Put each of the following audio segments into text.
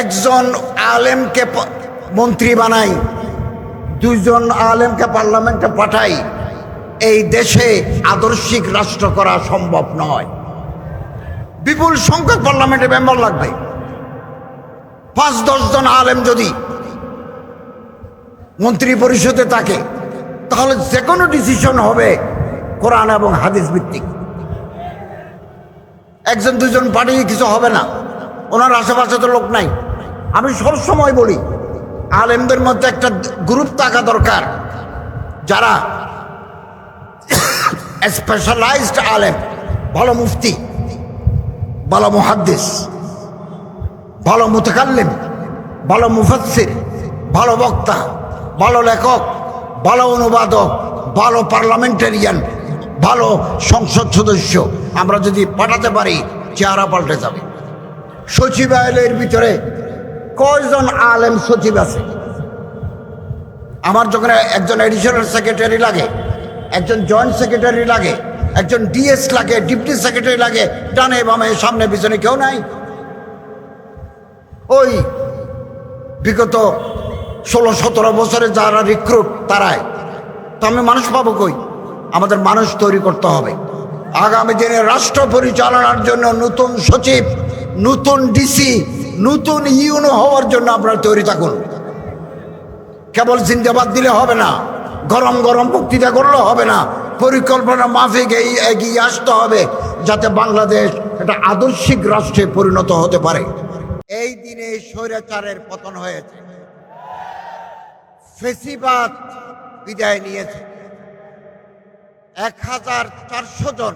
একজন আলেমকে মন্ত্রী বানাই, দুইজন আলেমকে পার্লামেন্টে পাঠাই, এই দেশে আদর্শিক রাষ্ট্র করা সম্ভব নয়। বিপুল সংখ্যক পার্লামেন্টে মেম্বার লাগবে। পাঁচ দশজন আলেম যদি মন্ত্রী পরিষদে থাকে, তাহলে যে কোনো ডিসিশন হবে কোরআন এবং হাদিস ভিত্তিক। একজন, দুজন পাঠিয়ে কিছু হবে না। ওনার আশেপাশে তো লোক নাই। আমি সব সময় বলি, আলেমদের মধ্যে একটা গ্রুপ থাকা দরকার। যারা স্পেশালাইজড আলেম, ভালো মুফতি, ভালো মুহাদ্দিস, ভালো মুতকাল্লিম, ভালো মুফাসসির, ভালো বক্তা, ভালো লেখক, ভালো অনুবাদক, ভালো পার্লামেন্টারিয়ান, ভালো সংসদ সদস্য। আমরা যদি পাঠাতে পারি, চেহারা পাল্টে যাবে। সচিবালয়ের ভিতরে কয়জন আলেম সচিব আছে? আমার যখন একজন এডিশনাল সেক্রেটারি লাগে, একজন জয়েন্ট সেক্রেটারি লাগে, একজন ডিএস লাগে ডিপটি সেক্রেটারি লাগে, ডানে বামে, সামনে পিছনে কেউ নাই। ওই বিগত ষোলো সতেরো বছরে যারা রিক্রুট তারাই। তো আমি মানুষ পাবো কই? আমাদের মানুষ তৈরি করতে হবে। আগামী দিনে রাষ্ট্র পরিচালনার জন্য নতুন সচিব নতুন ডিসি নতুন ইউনো হওয়ার জন্য আপনারা তৈরি থাকুন। কেবল জিন্দাবাদ দিলে হবে না, গরম গরম বক্তৃতা করলে হবে না, পরিকল্পনা মাফিক এই এগিয়ে আসতে হবে যাতে বাংলাদেশ একটা আদর্শিক রাষ্ট্রে পরিণত হতে পারে। এই দিনে স্বৈরাচারের পতন হয়েছে। ফেসিবাদ বিদায় নিয়েছে। এক হাজার চারশো জন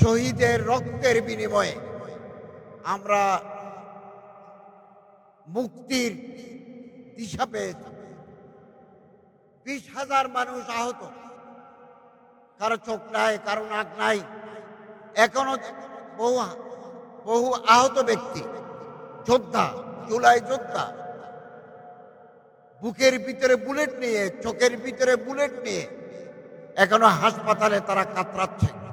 শহীদের রক্তের বিনিময়ে আমরা মুক্তির দিশা পেয়েছি। বিশ হাজার মানুষ আহত। কারও চোখ নাই, কারও নাক নাই। এখনও বহু বহু আহত ব্যক্তি, যোদ্ধা, জুলাই যোদ্ধা। বুকের ভিতরে বুলেট নিয়ে, চোখের ভিতরে বুলেট নিয়ে এখনও হাসপাতালে তারা কাতরাচ্ছে।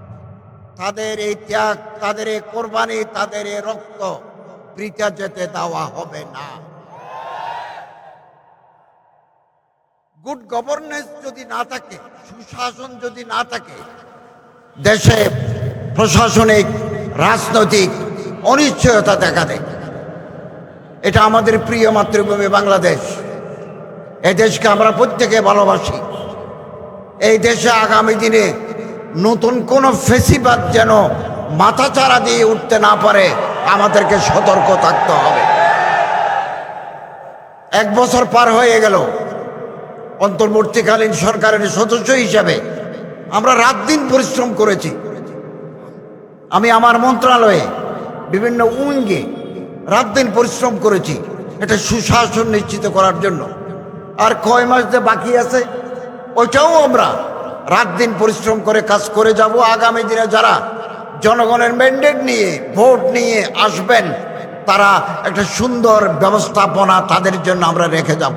তাদের এই ত্যাগ, তাদের এই কোরবানি, তাদের এই রক্ত বৃথা যেতে দেওয়া হবে না। গুড গভর্নেন্স যদি না থাকে, সুশাসন যদি না থাকে, দেশে প্রশাসনিক, রাজনৈতিক অনিশ্চয়তা দেখা দেয়। এটা আমাদের প্রিয় মাতৃভূমি বাংলাদেশ। এই দেশকে আমরা প্রত্যেকে ভালোবাসি। এই দেশে আগামী দিনে নতুন কোনো ফেসিবাদ যেন মাথাচাড়া দিয়ে উঠতে না পারে, আমাদেরকে সতর্ক থাকতে হবে। এক বছর পার হয়ে গেল, অন্তর্বর্তীকালীন সরকারের সদস্য হিসাবে আমরা রাত দিন পরিশ্রম করেছি। আমি আমার মন্ত্রণালয়ে বিভিন্ন উইঙ্গে রাত দিন পরিশ্রম করেছি, এটা সুশাসন নিশ্চিত করার জন্য। আর কয় মাস যে বাকি আছে, ওইটাও আমরা রাত দিন পরিশ্রম করে কাজ করে যাব। আগামী দিনে যারা জনগণের ম্যান্ডেট নিয়ে, ভোট নিয়ে আসবেন, তারা একটা সুন্দর ব্যবস্থাপনা তাদের জন্য আমরা রেখে যাব।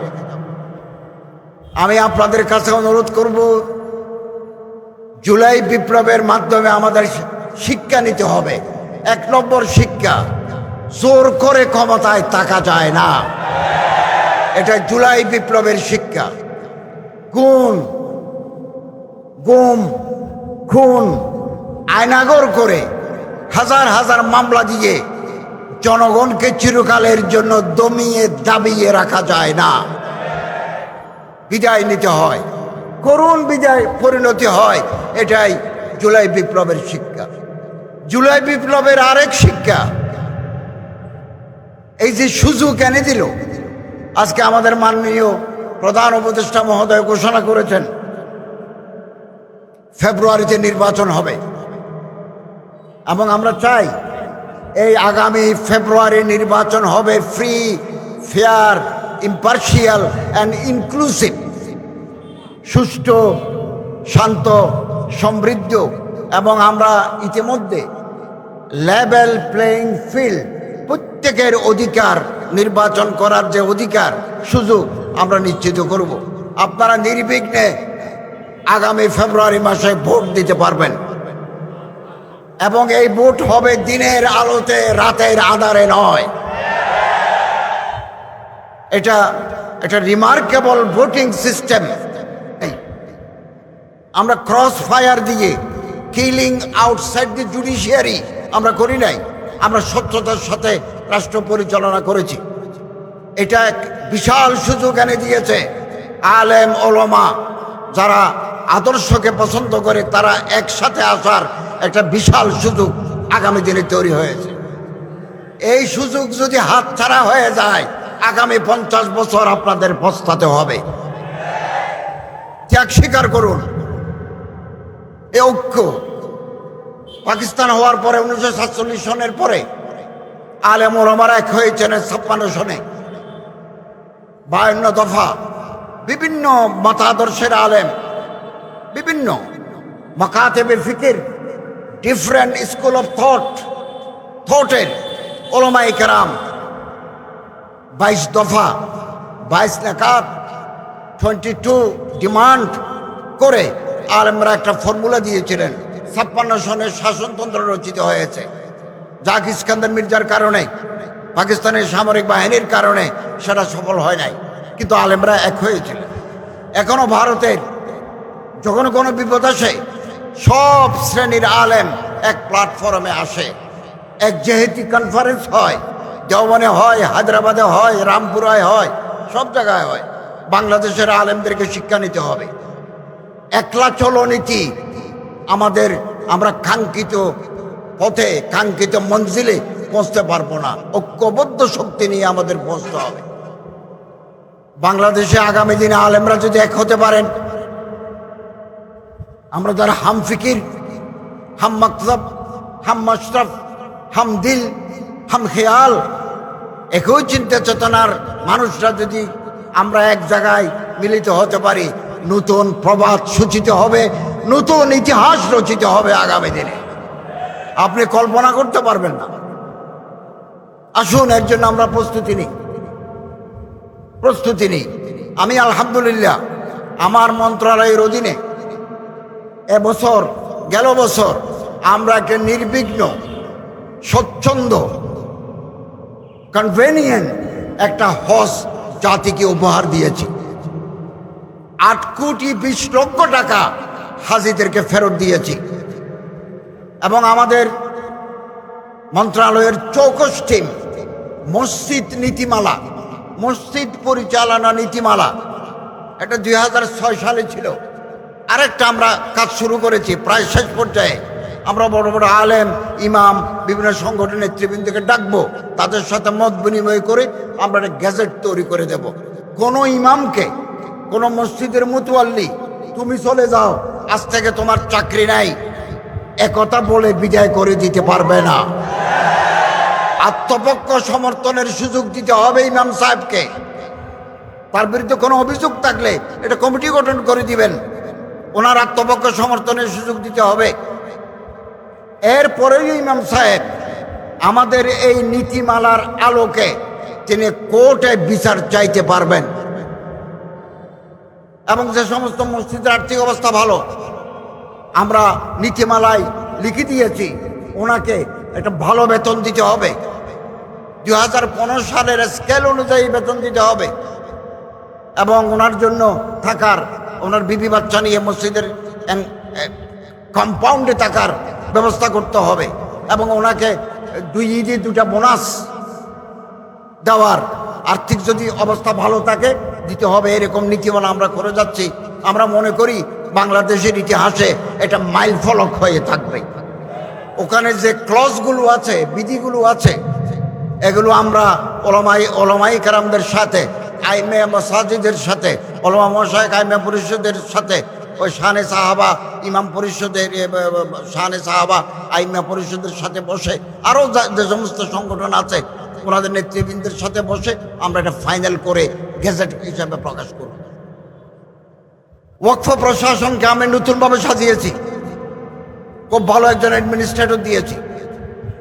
আমি আপনাদের কাছে অনুরোধ করব, জুলাই বিপ্লবের মাধ্যমে আমাদের শিক্ষা নিতে হবে। এক নম্বর শিক্ষা, জোর করে ক্ষমতায় থাকা যায় না। এটা জুলাই বিপ্লবের শিক্ষা। গুণ গুম, খুন আয়নাগর করে হাজার হাজার মামলা দিয়ে জনগণকে চিরকালের জন্য দমিয়ে দাবিয়ে রাখা যায় না। বিদায় নিতে হয়, করুণ বিদায় পরিণতি হয়, এটাই জুলাই বিপ্লবের শিক্ষা। জুলাই বিপ্লবের আরেক শিক্ষা, এই যে সুযোগ এনে দিল, আজকে আমাদের মাননীয় প্রধান উপদেষ্টা মহোদয় ঘোষণা করেছেন ফেব্রুয়ারিতে নির্বাচন হবে। এবং আমরা চাই এই আগামী ফেব্রুয়ারি নির্বাচন হবে free fair impartial and inclusive সুষ্ঠু, শান্ত, সমৃদ্ধ এবং আমরা ইতিমধ্যে লেভেল প্লেইং ফিল্ড প্রত্যেকের অধিকার নির্বাচন করার যে অধিকার, সুযোগ আমরা নিশ্চিত করব। আপনারা নির্বিঘ্নে আগামী ফেব্রুয়ারি মাসে ভোট দিতে পারবেন। এবং এই ভোট হবে দিনের আলোতে, রাতের আধারে নয়। এটা এটা রিমার্কেবল ভোটিং সিস্টেম আমরা ক্রস ফায়ার দিয়ে কিলিং আউটসাইড দি জুডিশিয়ারি আমরা করি নাই। আমরা স্বচ্ছতার সাথে রাষ্ট্র পরিচালনা করেছি। এটা এক বিশাল সুযোগ এনে দিয়েছে আলেম ওলমা যারা আদর্শকে পছন্দ করে তারা একসাথে আসার একটা বিশাল সুযোগ আগামী দিনে তৈরি হয়েছে। এই সুযোগ যদি হাতছাড়া হয়ে যায়, আগামী পঞ্চাশ বছর আপনাদের পস্তাতে হবে। ত্যাগ স্বীকার করুন। এ ঐক্য পাকিস্তান হওয়ার পরে উনিশশো সাতচল্লিশ সনের পরে আলেম ওলামারা এক হয়েছেন ছাপ্পান্ন সনে। বায়ান্ন দফা বিভিন্ন মতাদর্শের আলেম বিভিন্ন মকাতেবে ফিকির ডিফারেন্ট স্কুল অফ থট থটের ওলমাই কেরাম, বাইশ দফা, বাইশ নাকাত টোয়েন্টি টু ডিমান্ড করে আলেমরা একটা ফর্মুলা দিয়েছিলেন। ছাপ্পান্ন সনের শাসনতন্ত্র রচিত হয়েছে। জাক ইস্কান্দার মির্জার কারণে, পাকিস্তানের সামরিক বাহিনীর কারণে সেটা সফল হয় নাই। কিন্তু আলেমরা এক হয়েছিল এখনও ভারতের যখন কোনো বিপদ আসে, সব শ্রেণির আলেম এক প্ল্যাটফর্মে আসে। এক যেহেতু কনফারেন্স হয় দেওয়ানে হয়, হায়দ্রাবাদে হয়, রামপুরায় হয়, সব জায়গায় হয়। বাংলাদেশের আলেমদেরকে শিক্ষা নিতে হবে। একলা চলো নীতি আমাদের আমরা কাঙ্ক্ষিত পথে, কাঙ্ক্ষিত মঞ্জিলে পৌঁছতে পারব না। ঐক্যবদ্ধ শক্তি নিয়ে আমাদের পৌঁছতে হবে। বাংলাদেশে আগামী দিনে আলেমরা যদি এক হতে পারেন আমরা যারা হাম ফিকির, হাম মকসব, হাম মশরফ, হাম দিল, হাম খেয়াল, একই চিন্তা চেতনার মানুষরা যদি আমরা এক জায়গায় মিলিত হতে পারি, নতুন প্রবাদ সূচিত হবে, নতুন ইতিহাস রচিত হবে আগামী দিনে। আপনি কল্পনা করতে পারবেন না। আসুন, এর জন্য আমরা প্রস্তুতি নিই। প্রস্তুতি নিই। আমি আলহামদুলিল্লাহ, আমার মন্ত্রণালয়ের অধীনে এবছর, গেল বছর আমরা একটা নির্বিঘ্ন, স্বচ্ছন্দ কনভেনিয়েন্ট একটা হজ জাতিকে উপহার দিয়েছি। আট কোটি বিশ লক্ষ টাকা হাজিদেরকে ফেরত দিয়েছি। এবং আমাদের মন্ত্রণালয়ের চৌকস মসজিদ নীতিমালা, মসজিদ পরিচালনা নীতিমালা, এটা দুই হাজার ছয় সালে ছিল। আরেকটা আমরা কাজ শুরু করেছি, প্রায় শেষ পর্যায়ে। আমরা বড় বড় আলেম, ইমাম, বিভিন্ন সংগঠনের নেতৃবৃন্দকে ডাকবো, তাদের সাথে মত বিনিময় করে আমরা একটা গ্যাজেট তৈরি করে দেব। কোনো ইমামকে, কোনো মসজিদের মুতুয়াল্লি, তুমি চলে যাও, আজ থেকে তোমার চাকরি নাই। একথা বলে বিদায় করে দিতে পারবে না। আত্মপক্ষ সমর্থনের সুযোগ দিতে হবে ইমাম সাহেবকে। তার বিরুদ্ধে কোনো অভিযোগ থাকলে এটা কমিটি গঠন করে দিবেন। ওনার আত্মপক্ষ সমর্থনের সুযোগ দিতে হবে। এরপরেই ইমাম সাহেব আমাদের এই নীতিমালার আলোকে তিনি কোর্টে বিচার চাইতে পারবেন। এবং যে সমস্ত মসজিদের আর্থিক অবস্থা ভালো, আমরা নীতিমালায় লিখে দিয়েছি, ওনাকে একটা ভালো বেতন দিতে হবে। দু হাজার পনেরো সালের স্কেল অনুযায়ী বেতন দিতে হবে। এবং ওনার জন্য থাকার ওনার বিবি বাচ্চা নিয়ে মসজিদের কম্পাউন্ডে থাকার ব্যবস্থা করতে হবে এবং ওনাকে দুই ঈদে দুটা বোনাস দেওয়ার আর্থিক যদি অবস্থা ভালো থাকে, দিতে হবে। এরকম নীতিমালা আমরা করে যাচ্ছি। আমরা মনে করি বাংলাদেশের ইতিহাসে এটা মাইল ফলক হয়ে থাকবে। ওখানে যে ক্লসগুলো আছে, বিধিগুলো আছে, এগুলো আমরা ওলমাই ওলমাই কারামদের সাথে আইমে মসাজিদের সাথে ওলমা মশাইক আইমে পরিষদের সাথে ওই শানে সাহাবা ইমাম পরিষদের ব, সাহাবা আইমা পরিষদের সাথে বসে আরও যে সমস্ত সংগঠন আছে ওনাদের নেতৃবৃন্দের সাথে বসে আমরা এটা ফাইনাল করে গেজেট হিসাবে প্রকাশ করব। ওয়াকফ প্রশাসনকে আমি নতুনভাবে সাজিয়েছি। খুব ভালো একজন অ্যাডমিনিস্ট্রেটর দিয়েছি।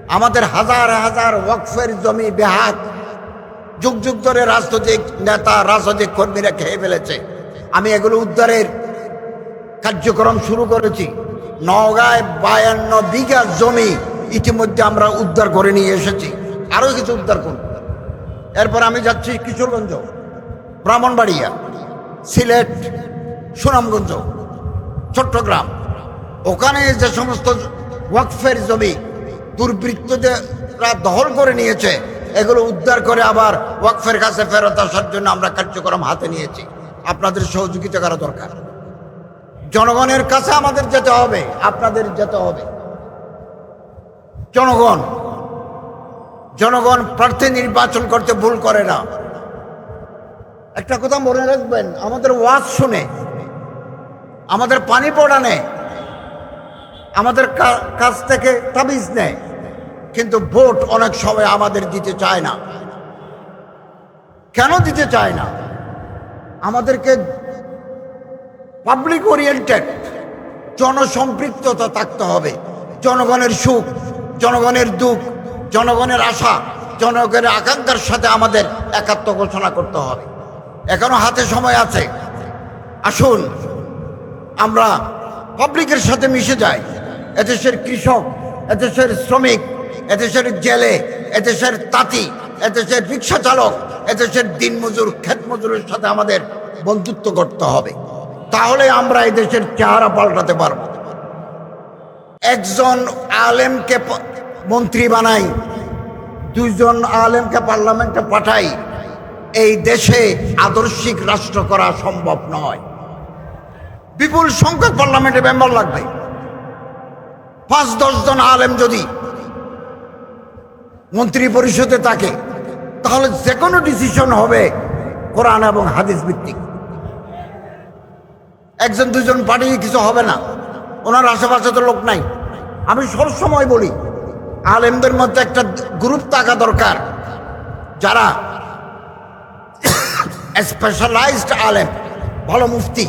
আমাদের হাজার হাজার ওয়াকফের জমি বেহাত যুগ যুগ ধরে রাজনৈতিক নেতা, রাজনৈতিক কর্মীরা খেয়ে ফেলেছে। আমি এগুলো উদ্ধারের কার্যক্রম শুরু করেছি। নওগাঁয় বায়ান্ন বিঘা জমি ইতিমধ্যে আমরা উদ্ধার করে নিয়ে এসেছি। আরও কিছু উদ্ধার করব। এরপর আমি যাচ্ছি কিশোরগঞ্জ, ব্রাহ্মণবাড়িয়া, সিলেট, সুনামগঞ্জ, চট্টগ্রাম। ওখানে যে সমস্ত ওয়াকফের জমি দুর্বৃত্তরা দখল করে নিয়েছে এগুলো উদ্ধার করে আবার ওয়াকফের কাছে ফেরত আসার জন্য আমরা কার্যক্রম হাতে নিয়েছি। আপনাদের সহযোগিতা করা দরকার। জনগণের কাছে আমাদের যেতে হবে, আপনাদের যেতে হবে। জনগণ জনগণ প্রার্থী নির্বাচন করতে ভুল করে না। একটা কথা মনে রাখবেন, আমাদের ওয়াজ শুনে, আমাদের পানি পড়া নেয় আমাদের কাছ থেকে তাবিজ নেয়। কিন্তু ভোট অনেক সময় আমাদের দিতে চায় না। কেন দিতে চায় না? আমাদেরকে পাবলিক ওরিয়েন্টেড জনসম্পৃক্ততা থাকতে হবে। জনগণের সুখ, জনগণের দুঃখ, জনগণের আশা, জনগণের আকাঙ্ক্ষার সাথে আমাদের একাত্ম ঘোষণা করতে হবে। এখনও হাতে সময় আছে। আসুন, আমরা পাবলিকের সাথে মিশে যাই। এদেশের কৃষক, এদেশের শ্রমিক এদেশের জেলে এদেশের তাঁতি এদেশের রিক্সা চালক এদেশের দিনমজুর ক্ষেত মজুরের সাথে আমাদের বন্ধুত্ব করতে হবে। তাহলে আমরা এদেশের চেহারা পাল্টাতে পারব। একজন আলেমকে মন্ত্রী বানাই, দুইজন আলেমকে পার্লামেন্টে পাঠাই, এই দেশে আদর্শিক রাষ্ট্র করা সম্ভব নয়। বিপুল সংখ্যক পার্লামেন্টে মেম্বার লাগবে। পাঁচ দশজন আলেম যদি মন্ত্রী পরিষদে থাকে, তাহলে যে কোনো ডিসিশন হবে কোরআন এবং হাদিস ভিত্তিক। একজন, দুজন পাঠিয়ে কিছু হবে না, ওনার আশেপাশে তো লোক নাই। আমি সবসময় বলি, আলেমদের মধ্যে একটা গ্রুপ থাকা দরকার, যারা স্পেশালাইজড আলেম, ভালো মুফতি,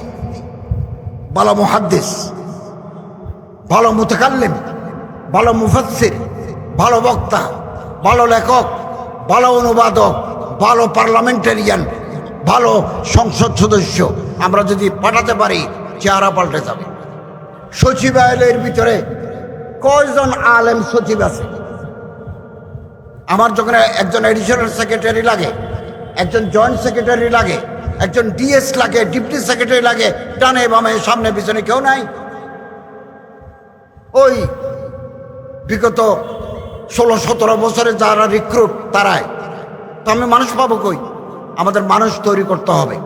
ভালো মুহাদ্দিস, ভালো মুতাকাল্লিম, ভালো মুফাসসির, ভালো বক্তা ভালো লেখক, ভালো অনুবাদক, ভালো পার্লামেন্টারিয়ান, ভালো সংসদ সদস্য। আমরা যদি পাঠাতে পারি, চেহারা পাল্টে যাবে। সচিবালয়ের ভিতরে কয়জন আলেম সচিব আছে? আমার যখন একজন এডিশনাল সেক্রেটারি লাগে, একজন জয়েন্ট সেক্রেটারি লাগে, একজন ডিএস লাগে ডিপটি সেক্রেটারি লাগে, ডানে বামে, সামনে পিছনে কেউ নাই? ওই বিগত ষোলো, সতেরো বছরে যারা রিক্রুট তারাই। তো আমি মানুষ পাবো কই? আমাদের মানুষ তৈরি করতে হবে।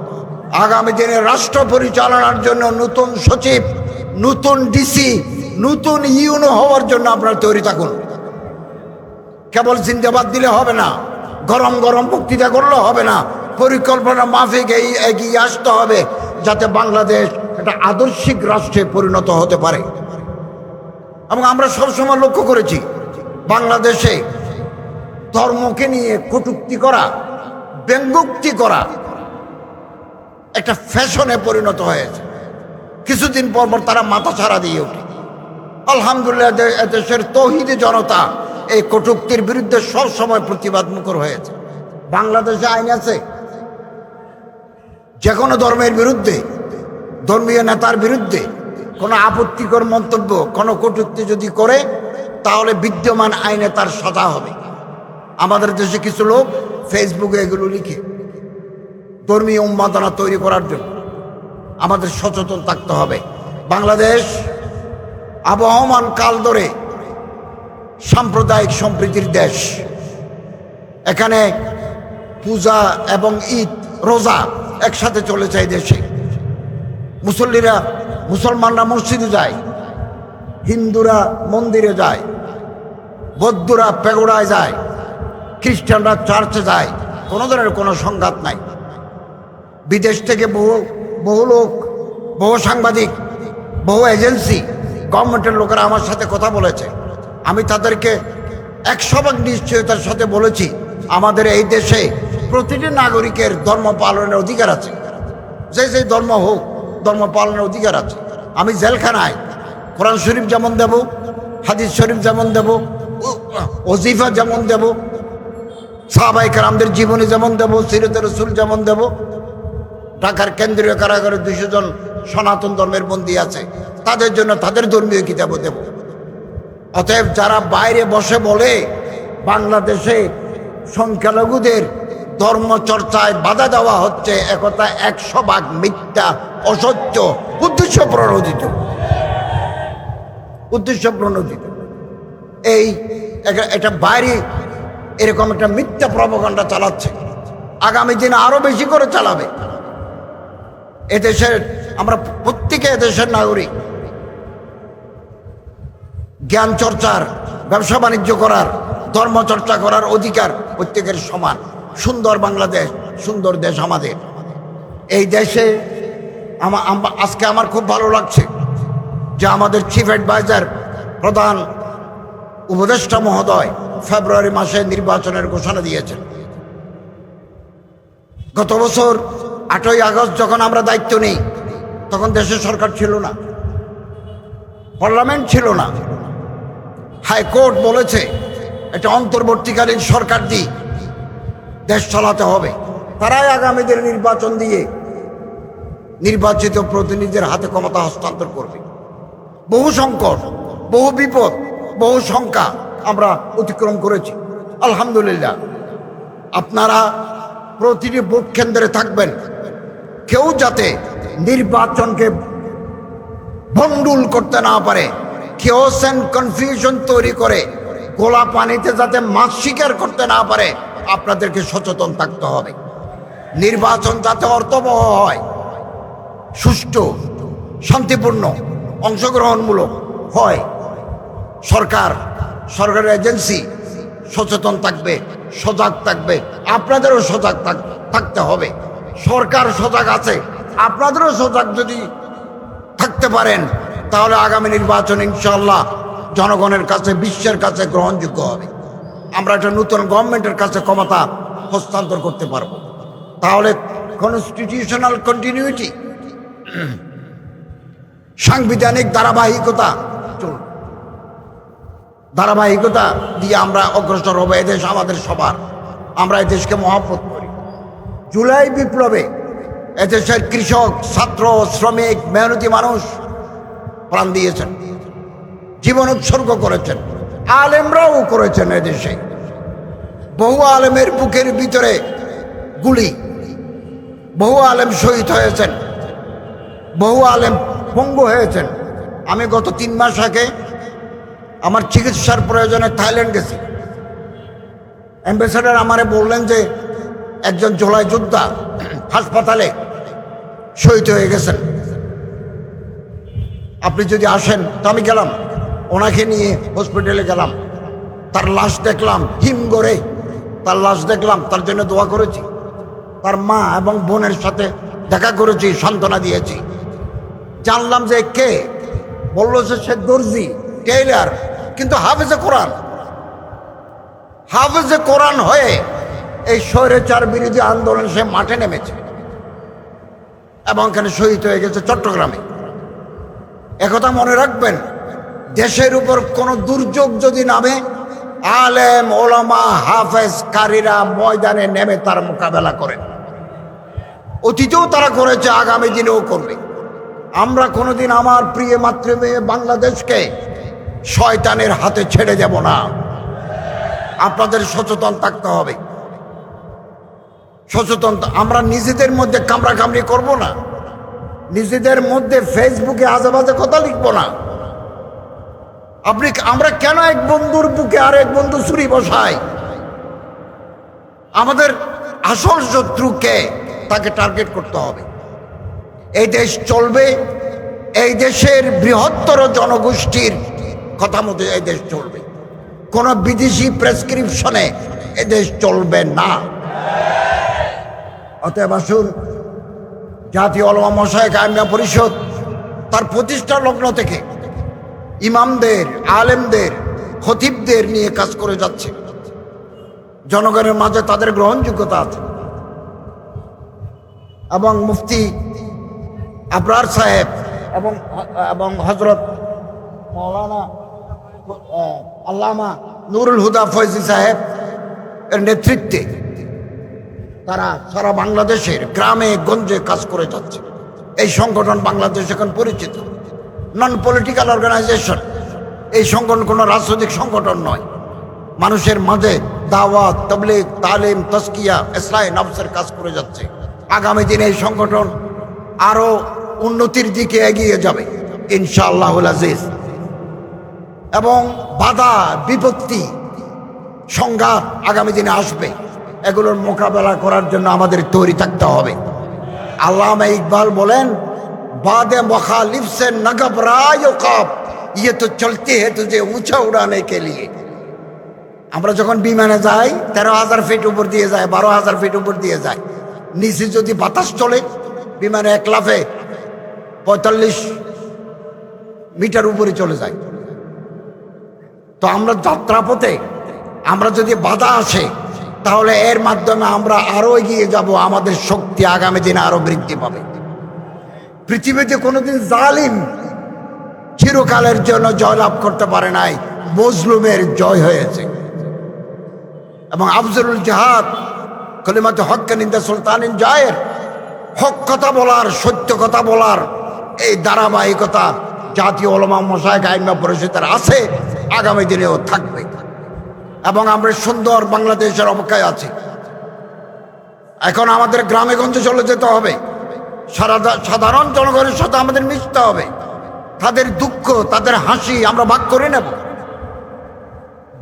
আগামী দিনে রাষ্ট্র পরিচালনার জন্য নতুন সচিব, নতুন ডিসি নতুন ইউনো হওয়ার জন্য আপনারা তৈরি থাকুন। কেবল জিন্দাবাদ দিলে হবে না, গরম গরম বক্তৃতা করলে হবে না, পরিকল্পনা মাফিক এই এগিয়ে আসতে হবে, যাতে বাংলাদেশ একটা আদর্শিক রাষ্ট্রে পরিণত হতে পারে। এবং আমরা সবসময় লক্ষ্য করেছি বাংলাদেশে ধর্মকে নিয়ে কটুক্তি করা, ব্যঙ্গোক্তি করা একটা ফ্যাশনে পরিণত হয়েছে। কিছুদিন পর পর তারা মাথা ছাড়া দিয়ে ওঠে। আলহামদুলিল্লাহ দেশের তৌহিদি জনতা এই কটুক্তির বিরুদ্ধে সব সময় প্রতিবাদ মুখর হয়েছে। বাংলাদেশে আইন আছে। যে কোনো ধর্মের বিরুদ্ধে, ধর্মীয় নেতার বিরুদ্ধে কোনো আপত্তিকর মন্তব্য, কোনো কটুক্তি যদি করে তাহলে বিদ্যমান আইনে তার সাজা হবে। আমাদের দেশে কিছু লোক ফেসবুকে এগুলো লিখে ধর্মীয় উন্মাদনা তৈরি করার জন্য আমাদের সচেতন থাকতে হবে। বাংলাদেশ আবহমান কাল ধরে সাম্প্রদায়িক সম্প্রীতির দেশ। এখানে পূজা এবং ঈদ, রোজা একসাথে চলেছে এই দেশে। মুসল্লিরা, মুসলমানরা মসজিদে যায়। হিন্দুরা মন্দিরে যায়, বৌদ্ধরা পেগোড়ায় যায়, খ্রিস্টানরা চার্চে যায়, কোনো ধরনের কোনো সংঘাত নাই। বিদেশ থেকে বহু বহু লোক, বহু সাংবাদিক, বহু এজেন্সি, গভর্নমেন্টের লোকেরা আমার সাথে কথা বলেছে। আমি তাদেরকে একশো ভাগ নিশ্চয়তার সাথে বলেছি, আমাদের এই দেশে প্রতিটি নাগরিকের ধর্ম পালনের অধিকার আছে। যে যে ধর্ম হোক, ধর্ম পালনের অধিকার আছে। আমি জেলখানায় কোরআন শরীফ যেমন দেব, হাদিস শরীফ যেমন দেব, ওজিফা যেমন দেব সাহাবাই কারামদের জীবনী যেমন দেব, সিরত রসুল যেমন দেব, ঢাকার কেন্দ্রীয় কারাগারে দুশো জন সনাতন ধর্মের বন্দী আছে, তাদের জন্য তাদের ধর্মীয় কিতাবও দেব। অতএব যারা বাইরে বসে বলে, বাংলাদেশে সংখ্যালঘুদের ধর্ম চর্চায় বাধা দেওয়া হচ্ছে, একথা একশো ভাগ মিথ্যা, অসত্য উদ্দেশ্য প্রণোদিত উদ্দেশ্য প্রণোদিত। এই একটা- এটা বাইরে এরকম একটা মিথ্যা প্রবকাণ্ডা চালাচ্ছে। আগামী দিনে আরও বেশি করে চালাবে। এদেশের আমরা প্রত্যেকে এদেশের নাগরিক। জ্ঞান চর্চার, ব্যবসা বাণিজ্য করার, ধর্ম চর্চা করার অধিকার প্রত্যেকের সমান। সুন্দর বাংলাদেশ, সুন্দর দেশ আমাদের। এই দেশে আজকে আমার খুব ভালো লাগছে। যে আমাদের চিফ অ্যাডভাইজার প্রধান উপদেষ্টা মহোদয় ফেব্রুয়ারি মাসে নির্বাচনের ঘোষণা দিয়েছেন। গত বছর আটই আগস্ট যখন আমরা দায়িত্ব নিই, তখন দেশের সরকার ছিল না। পার্লামেন্ট ছিল না। হাইকোর্ট বলেছে, এটা অন্তর্বর্তীকালীন সরকার দিয়ে দেশ চালাতে হবে। তারাই আগামীদের নির্বাচন দিয়ে নির্বাচিত প্রতিনিধিদের হাতে ক্ষমতা হস্তান্তর করবে। বহু সংকট, বহু বিপদ, বহু শঙ্কা আমরা অতিক্রম করেছি। আলহামদুলিল্লাহ। আপনারা প্রতিটি ভোট কেন্দ্রে থাকবেন। কেউ যাতে নির্বাচনকে ভণ্ডুল করতে না পারে কেওস অ্যান্ড কনফিউশন তৈরি করে, গোলা পানিতে যাতে মাছ শিকার করতে না পারে, আপনাদেরকে সচেতন থাকতে হবে। নির্বাচন যাতে অর্থবহ হয়, সুষ্ঠু, শান্তিপূর্ণ অংশগ্রহণমূলক হয়। সরকার সরকারি এজেন্সি সচেতন থাকবে, সজাগ থাকবে, আপনাদেরও সজাগ থাক- থাকতে হবে। সরকার সজাগ আছে, আপনাদেরও সজাগ যদি থাকতে পারেন, তাহলে আগামী নির্বাচন ইনশাল্লাহ জনগণের কাছে, বিশ্বের কাছে গ্রহণযোগ্য হবে। আমরা একটা নতুন গভর্নমেন্টের কাছে ক্ষমতা হস্তান্তর করতে পারব। তাহলে কনস্টিটিউশনাল কন্টিনিউটি সাংবিধানিক ধারাবাহিকতা চলবে ধারাবাহিকতা দিয়ে আমরা অগ্রসর হব এদেশ আমাদের সবার। আমরা এদেশকে মহাপত করি। জুলাই বিপ্লবে এদেশের কৃষক, ছাত্র, শ্রমিক, মেহনতি মানুষ প্রাণ দিয়েছেন। জীবন উৎসর্গ করেছেন। আলেমরাও করেছেন এদেশে বহু আলেমের বুকের ভিতরে গুলি। বহু আলেম শহীদ হয়েছেন। বহু আলেম পঙ্গু হয়েছেন। আমি গত তিন মাস আগে আমার চিকিৎসার প্রয়োজনে থাইল্যান্ড গেছি। অ্যাম্বাসেডার আমারে বললেন যে একজন জোলাই যোদ্ধা হাসপাতালে শহীদ হয়ে গেছেন। আপনি যদি আসেন, তো আমি গেলাম। ওনাকে নিয়ে হসপিটালে গেলাম। তার লাশ দেখলাম, হিম করে তার লাশ দেখলাম, তার জন্য দোয়া করেছি। তার মা এবং বোনের সাথে দেখা করেছি, সান্ত্বনা দিয়েছি। জানলাম যে কে? বলল যে সে দর্জি, টেইলার, কিন্তু হাফেজে কোরআন। হাফেজে কোরআন হয়ে এই স্বৈরাচার বিরোধী আন্দোলন সে মাঠে নেমেছে এবং এখানে শহীদ হয়ে গেছে চট্টগ্রামে। একথা মনে রাখবেন, দেশের উপর কোনো দুর্যোগ যদি নামে, আলেম, ওলামা হাফেজ কারীরা ময়দানে নেমে তার মোকাবেলা করেন। অতীতেও তারা করেছে, আগামী দিনেও করবে। আমরা কোনোদিন আমার প্রিয় মাতৃভূমি বাংলাদেশকে শয়তানের হাতে ছেড়ে যাব না। আপনাদের সচেতন থাকতে হবে। সচেতন আমরা নিজেদের মধ্যে কামড়া কামড়ি করব না। নিজেদের মধ্যে ফেসবুকে আজে বাজে কথা লিখব না। আপনি আমরা কেন এক বন্ধুর বুকে আর এক বন্ধু ছুরি বসাই? আমাদের আসল শত্রুকে তাকে টার্গেট করতে হবে। এই দেশ চলবে, এই দেশের বৃহত্তর জনগোষ্ঠীর কথা মতো এই দেশ চলবে। কোন বিদেশি প্রেসক্রিপশনে এ দেশ চলবে না। অতএব আসুন, জাতীয় অলমা মশাই কায়মিয়া পরিষদ, তার প্রতিষ্ঠা লগ্ন থেকে ইমামদের, আলেমদের, খতিবদের নিয়ে কাজ করে যাচ্ছে। জনগণের মাঝে তাদের গ্রহণযোগ্যতা আছে। এবং মুফতি আবরার সাহেব এবং এবং হজরত মৌলানা আল্লামা নুরুল হুদা ফয়জি সাহেব এর নেতৃত্বে তারা সারা বাংলাদেশের গ্রামে, গঞ্জে কাজ করে যাচ্ছে। এই সংগঠন বাংলাদেশ এখন পরিচিত। নন পলিটিক্যাল অর্গানাইজেশন এই সংগঠন কোনো রাজনৈতিক সংগঠন নয়। মানুষের মাঝে দাওয়াত, তবলিগ, তালিম তস্কিয়া ইসলাহ নফসের কাজ করে যাচ্ছে। আগামী দিনে এই সংগঠন আরও উন্নতির দিকে এগিয়ে যাবে। ইনশাআল্লাহ আজিজ। এবং বাধা, বিপত্তি, সংঘাত আগামী দিনে আসবে। এগুলোর মোকাবেলা করার জন্য আমাদের তৈরি থাকতে হবে। আল্লামা ইকবাল বলেন, বাদে মখালিফ সে নগব রায় কাপ ইয়ে তো চলতে হে তুই উঁচা উড়ানে কে লিয়ে। আমরা যখন বিমানে যাই, তেরো হাজার ফিট উপর দিয়ে যায়, বারো হাজার ফিট উপর দিয়ে যায়। নিচে যদি বাতাস চলে, বিমানে এক লাফে পঁয়তাল্লিশ মিটার উপরে চলে যায়। তো আমরা যাত্রাপথে, আমরা যদি বাধা আসে, তাহলে এর মাধ্যমে আমরা আরও এগিয়ে যাব, আমাদের শক্তি আগামী দিনে আরও বৃদ্ধি পাবে। পৃথিবীতে কোনোদিন জালিম চিরকালের জন্য জয়লাভ করতে পারে নাই, মজলুমের জয় হয়েছে। এবং আফজলুল জাহাদ কলিমাতে হককে নিন্দা সুলতানিন জয়ের, হক কথা বলার, সত্য কথা বলার এই ধারাবাহিকতা জাতীয় ওলমা মশাই আইনমা পরিষদের আছে, আগামী দিনেও থাকবে। এবং আমরা সুন্দর বাংলাদেশের অপেক্ষায় আছি। এখন আমাদের গ্রামে গঞ্জে চলে যেতে হবে। সাধারণ জনগণের সাথে আমাদের মিশতে হবে। তাদের দুঃখ, তাদের হাসি আমরা ভাগ করে নেব।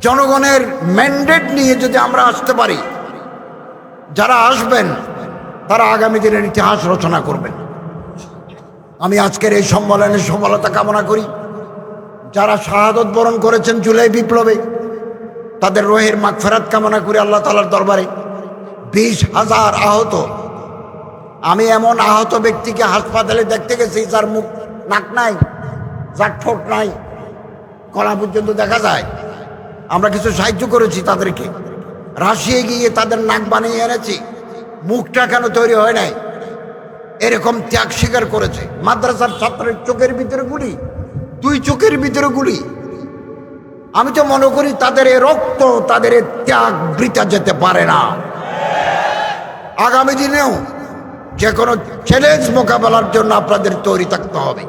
জনগণের ম্যান্ডেট নিয়ে যদি আমরা আসতে পারি, যারা আসবেন, তারা আগামী দিনের ইতিহাস রচনা করবেন। আজকের এই সম্মেলনের সফলতা কামনা করি। যারা শাহাদত বরণ করেছেন জুলাই বিপ্লবে, তাদের রোহের মাগফেরাত কামনা করি আল্লাহ তালার দরবারে। বিশ হাজার আহত, আমি এমন আহত ব্যক্তিকে হাসপাতালে দেখতে গেছি যার মুখ নাক নাই, যার ঠোঁট নাই, কলা পর্যন্ত দেখা যায়। আমরা কিছু সাহায্য করেছি তাদেরকে। রাশিয়ে গিয়ে তাদের নাক বানিয়ে এনেছি। মুখটা কেন তৈরি হয় নাই? এরকম ত্যাগ স্বীকার করেছে। মাদ্রাসার ছাত্রের চোখের ভিতরে গুলি, দুই চোখের ভিতরে গুলি। আমি তো মনে করি তাদের এ রক্ত, তাদের এ ত্যাগ বৃতা যেতে পারে না। আগামী দিনেও যে কোনো চ্যালেঞ্জ মোকাবেলার জন্য আপনাদের তৈরি থাকতে হবে।